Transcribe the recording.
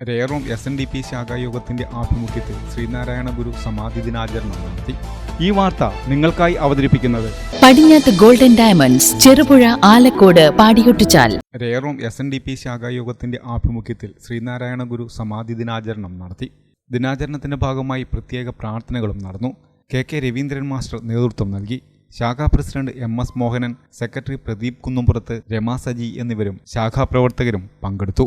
രേറോം S N D P ശാഖായോഗത്തിന്റെ ആഭിമുഖ്യത്തിൽ ശ്രീനാരായണ ഗുരു സമാധി ദിനാചരണം നടത്തി. ഈ വാർത്ത നിങ്ങൾക്കായി അവതരിപ്പിക്കുന്നത് പടിഞ്ഞാത്ത് ഗോൾഡൻ ഡയമണ്ട്സ് ചെറുപുഴ ആലക്കോട് പാടിയൊട്ടിച്ചാൽ. രേറോം എസ് എൻ ഡി പി ശാഖായോഗത്തിന്റെ ആഭിമുഖ്യത്തിൽ ശ്രീനാരായണ ഗുരു സമാധി ദിനാചരണം നടത്തി. ദിനാചരണത്തിന്റെ ഭാഗമായി പ്രത്യേക പ്രാർത്ഥനകളും നടന്നു. കെ കെ രവീന്ദ്രൻ മാസ്റ്റർ നേതൃത്വം നൽകി. ശാഖാ president M S Mohanan secretary Pradeep Kunnumpurath Rama Saji എന്നിവരും ശാഖാ പ്രവർത്തകരും പങ്കെടുത്തു.